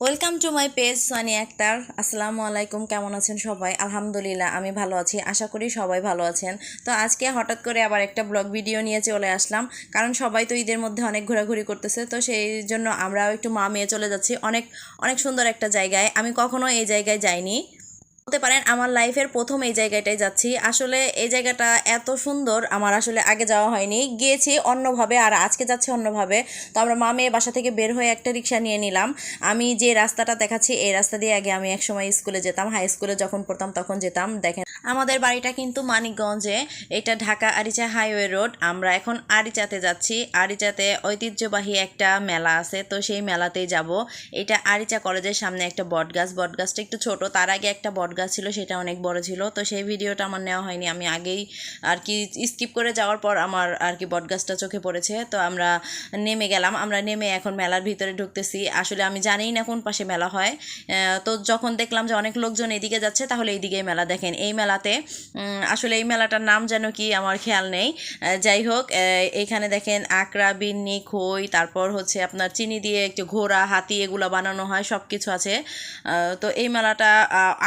Welcome to my page Sunny Akter আসসালামু আলাইকুম কেমন আছেন সবাই? আলহামদুলিল্লাহ, আমি ভালো আছি। আশা করি সবাই ভালো আছেন। তো আজকে হঠাৎ করে আবার একটা ব্লগ ভিডিও নিয়ে চলে আসলাম। কারণ সবাই তো ঈদের মধ্যে অনেক ঘোরাঘুরি করতেছে, তো সেই জন্য আমরাও একটু মা মেয়ে চলে যাচ্ছি। অনেক অনেক সুন্দর একটা জায়গায়। আমি কখনো এই জায়গায় যাইনি। বলতে পারেন, আমার লাইফের প্রথম এই জায়গাটায় যাচ্ছি। আসলে এই জায়গাটা এত সুন্দর, আমার আসলে আগে যাওয়া হয়নি। গিয়েছি অন্যভাবে আর আজকে যাচ্ছে অন্যভাবে। তো আমরা মা মেয়ে বাসা থেকে বের হয়ে একটা রিক্সা নিয়ে নিলাম। আমি যে রাস্তাটা দেখাচ্ছি, এই রাস্তা দিয়ে আগে আমি একসময় স্কুলে যেতাম। হাই স্কুলে যখন পড়তাম, তখন যেতাম। দেখেন আমাদের বাড়িটা কিন্তু মানিকগঞ্জে। এটা ঢাকা আরিচা হাইওয়ে রোড। আমরা এখন আরিচাতে যাচ্ছি। আরিচাতে ঐতিহ্যবাহী একটা মেলা আছে, তো সেই মেলাতেই যাব। এটা আরিচা কলেজের সামনে একটা বটগাছ। বটগাছটা একটু ছোট। তার আগে একটা বটগাছ ছিল, সেটা অনেক বড় ছিল। তো সেই ভিডিওটা আমার নেওয়া হয়নি। আমি আগেই আর কি স্কিপ করে যাওয়ার পর আমার আর কি বটগাছটা চোখে পড়েছে। তো আমরা নেমে গেলাম। আমরা নেমে এখন মেলার ভিতরে ঢুকতেছি। আসলে আমি জানিই না কোন পাশে মেলা হয়। তো যখন দেখলাম যে অনেক লোকজন এদিকে যাচ্ছে, তাহলে এইদিকেই মেলা দেখেন। এই মেলাতে উম, আসলে এই মেলাটার নাম যেন কি আমার খেয়াল নেই। যাই হোক এইখানে দেখেন আকরা বিন্নি খই তারপর হচ্ছে আপনার চিনি দিয়ে একটু ঘোড়া হাতি এগুলো বানানো হয় সব কিছু আছে তো এই মেলাটা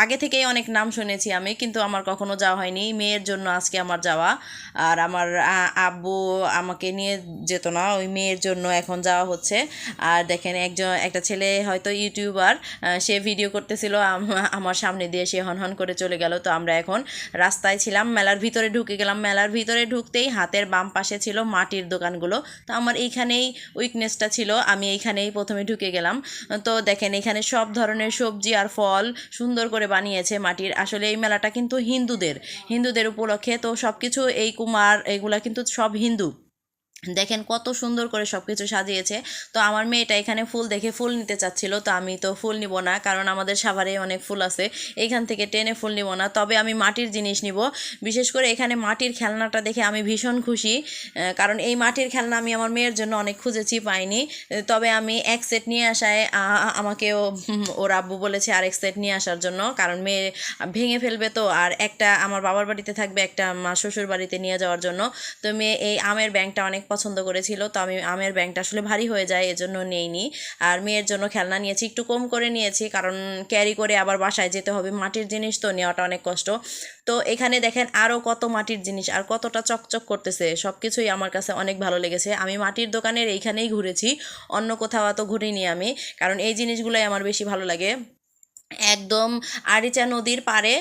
আগে থেকেই অনেক নাম শুনেছি আমি কিন্তু আমার কখনো যাওয়া হয়নি। মেয়ের জন্য আজকে আমার যাওয়া। আর আমার আব্বু আমাকে নিয়ে যেত না ওই মেয়ের জন্য এখন যাওয়া হচ্ছে। আর দেখেন একজন একটা ছেলে হয়তো ইউটিউবার সে ভিডিও করতেছিল আমার সামনে দিয়ে সে হন হন করে চলে গেল। তো আমরা এখন রাস্তায় ছিলাম, মেলার ভিতরে ঢুকে গেলাম। মেলার ভিতরে ঢুকতেই হাতের বাম পাশে ছিল মাটির দোকানগুলো। তো আমার এইখানেই উইকনেসটা ছিল, আমি এইখানেই প্রথমে ঢুকে গেলাম। তো দেখেন, এখানে সব ধরনের সবজি আর ফল সুন্দর করে বানিয়েছে মাটির। আসলে এই মেলাটা কিন্তু হিন্দুদের হিন্দুদের উপলক্ষে। তো সব কিছু এই কুমার, এগুলা কিন্তু সব হিন্দু। দেখেন কত সুন্দর করে সব কিছু সাজিয়েছে। তো আমার মেয়েটা এখানে ফুল দেখে ফুল নিতে চাচ্ছিল, তো আমি তো ফুল নিব না, কারণ আমাদের সাভারে অনেক ফুল আছে। এইখান থেকে টেনে ফুল নিব না, তবে আমি মাটির জিনিস নিব। বিশেষ করে এখানে মাটির খেলনাটা দেখে আমি ভীষণ খুশি কারণ এই মাটির খেলনা আমি আমার মেয়ের জন্য অনেক খুঁজেছি, পাইনি। তবে আমি এক সেট নিয়ে আসায় আমাকেও ওর আব্বু বলেছে আর এক সেট নিয়ে আসার জন্য, কারণ মেয়ে ভেঙে ফেলবে তো, আর একটা আমার বাবার বাড়িতে থাকবে, একটা আমার শ্বশুর বাড়িতে নিয়ে যাওয়ার জন্য। তো মেয়ে এই আমের ব্যাংকটা অনেক পছন্দ করেছিল, তো আমি, আমের ব্যাংকটা আসলে ভারী হয়ে যায়, এজন্য নেইনি। আর মেয়ের জন্য খেলনা নিয়েছি, একটু কম করে নিয়েছি, কারণ ক্যারি করে আবার বাসায় যেতে হবে, মাটির জিনিস তো নেওয়াটা অনেক কষ্ট। তো এখানে দেখেন আরও কত মাটির জিনিস, আর কতটা চকচক করতেছে সব কিছুই আমার কাছে অনেক ভালো লেগেছে। আমি মাটির দোকানের এইখানেই ঘুরেছি, অন্য কোথাও অত ঘুরিনি আমি, কারণ এই জিনিসগুলোই আমার বেশি ভালো লাগে। একদম আরিচা নদীর আহ,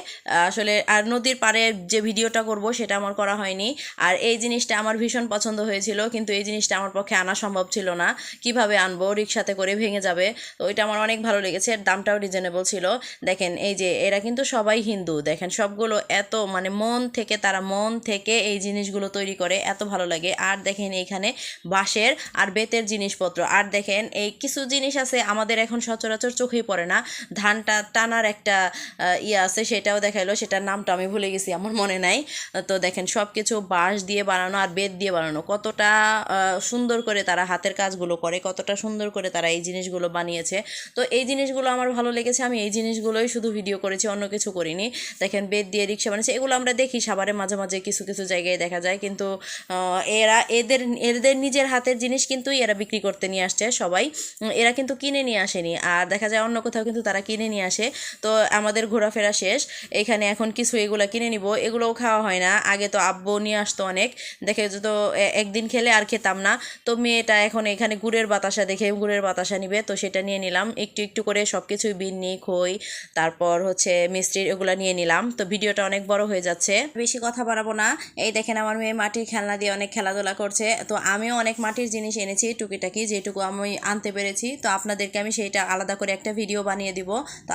আসলে আর নদীর পাড়ে যে ভিডিওটা করব সেটা আমার করা হয়নি। আর এই জিনিসটা আমার ভীষণ পছন্দ হয়েছিল কিন্তু এই জিনিসটা আমার পক্ষে আনা সম্ভব ছিল না। কীভাবে আনব? রিক্সাতে করে ভেঙে যাবে। তো ওইটা আমার অনেক ভালো লেগেছে এর দামটাও রিজনেবল ছিল। দেখেন এই যে এরা কিন্তু সবাই হিন্দু। দেখেন সবগুলো এত মানে মন থেকে তারা মন থেকে এই জিনিসগুলো তৈরি করে এত ভালো লাগে। আর দেখেন এইখানে বাঁশের আর বেতের জিনিসপত্র। আর দেখেন এই কিছু জিনিস আছে আমাদের এখন সচরাচর চোখেই পড়ে না। ধানটা টানার একটা ইয়ে আছে, সেটাও দেখাইলো, সেটার নামটা আমি ভুলে গেছি, আমার মনে নাই। তো দেখেন সব কিছু বাঁশ দিয়ে বানানো আর বেত দিয়ে বানানো, কতটা সুন্দর করে তারা হাতের কাজগুলো করে, কতটা সুন্দর করে তারা এই জিনিসগুলো বানিয়েছে। তো এই জিনিসগুলো আমার ভালো লেগেছে, আমি এই জিনিসগুলোই শুধু ভিডিও করেছি, অন্য কিছু করিনি। দেখেন, বেত দিয়ে রিক্সা বানিয়েছে, এগুলো আমরা দেখি, সাভারে মাঝে মাঝে কিছু কিছু জায়গায় দেখা যায়, কিন্তু এরা এদের এদের নিজের হাতের জিনিস কিন্তু এরা বিক্রি করতে নিয়ে আসছে সবাই। এরা কিন্তু কিনে নিয়ে আসেনি, আর দেখা যায় অন্য কোথাও কিন্তু তারা কিনে নিয়ে আসে। তো আমাদের ঘোরাফেরা শেষ। এখানে এখন কিছু এগুলো কিনে নিব। এগুলোও খাওয়া হয় না। আগে তো আব্বু নিয়ে আসতো অনেক। দেখে এ- একদিন খেলে আর খেতাম না। তো মেয়েটা এখন এখানে গুড়ের বাতাসা দেখে গুড়ের বাতাসা নিবে। তো সেটা নিয়ে নিলাম। একটু একটু করে সব কিছুই বিন্নি, খই, তারপর হচ্ছে মিষ্টির এগুলো নিয়ে নিলাম। তো ভিডিওটা অনেক বড় হয়ে যাচ্ছে। বেশি কথা বাড়াবো না। এই দেখেন আমার মেয়ে মাটির খেলনা দিয়ে অনেক খেলাধুলা করছে। তো আমিও অনেক মাটির জিনিস এনেছি টুকিটাকি, যেটুকু আমি আনতে পেরেছি। তো আপনাদেরকে আমি সেইটা আলাদা করে একটা ভিডিও বানিয়ে দিব। তো